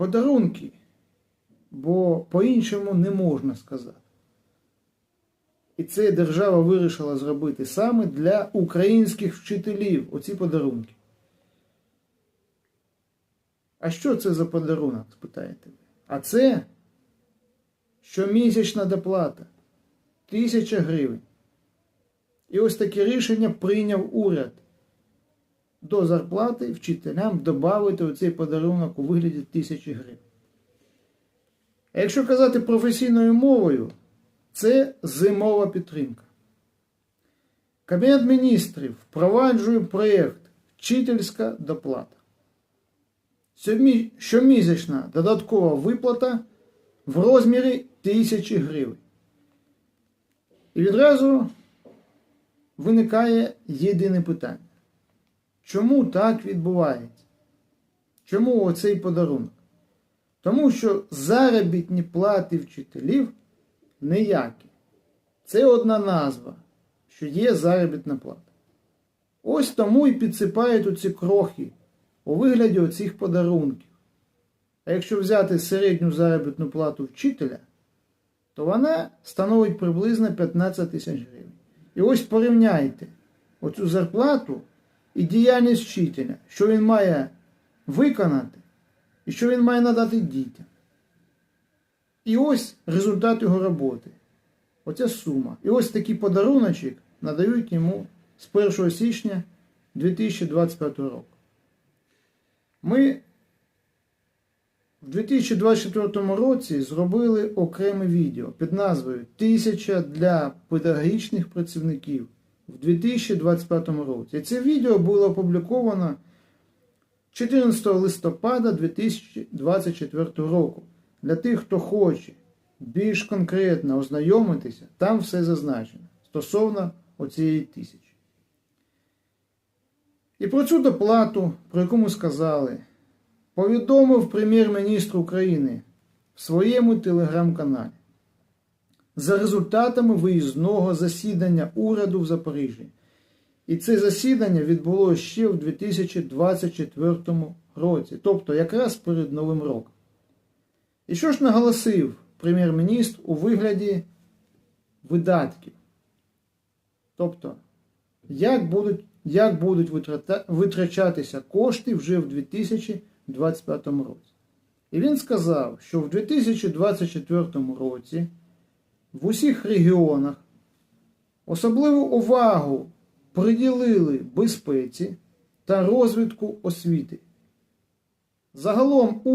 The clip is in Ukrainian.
подарунки, бо по-іншому не можна сказати. І це держава вирішила зробити саме для українських вчителів оці подарунки. А що це за подарунок, спитаєте ви? А це щомісячна доплата тисяча гривень. І ось таке рішення прийняв уряд до зарплати вчителям додати оцей подарунок у вигляді тисячі гривень. А якщо казати професійною мовою, це зимова підтримка. Кабінет міністрів впроваджує проєкт Вчительська доплата. Щомісячна додаткова виплата в розмірі тисячі гривень. І відразу виникає єдине питання. Чому так відбувається? Чому оцей подарунок? Тому що заробітні плати вчителів ніякі. Це одна назва, що є заробітна плата. Ось тому і підсипають оці крохи у вигляді оцих подарунків. А якщо взяти середню заробітну плату вчителя, то вона становить приблизно 15 тисяч гривень. І ось порівняйте оцю зарплату і діяльність вчителя, що він має виконати і що він має надати дітям. І ось результат його роботи. Оця сума. І ось такий подаруночок надають йому з 1 січня 2025 року. Ми в 2024 році зробили окреме відео під назвою Тисяча для педагогічних працівників в 2025 році. Це відео було опубліковано 14 листопада 2024 року. Для тих, хто хоче більш конкретно ознайомитися, там все зазначено стосовно оцієї тисячі. І про цю доплату, про яку ми сказали, повідомив прем'єр-міністр України в своєму телеграм-каналі за результатами виїзного засідання уряду в Запоріжжі. І це засідання відбулося ще в 2024 році, тобто якраз перед Новим роком. І що ж наголосив прем'єр-міністр у вигляді видатків? Тобто, як будуть, як будуть витрачатися кошти вже в 2025 році. І він сказав, що в 2024 році в усіх регіонах особливу увагу приділили безпеці та розвитку освіти. Загалом уряд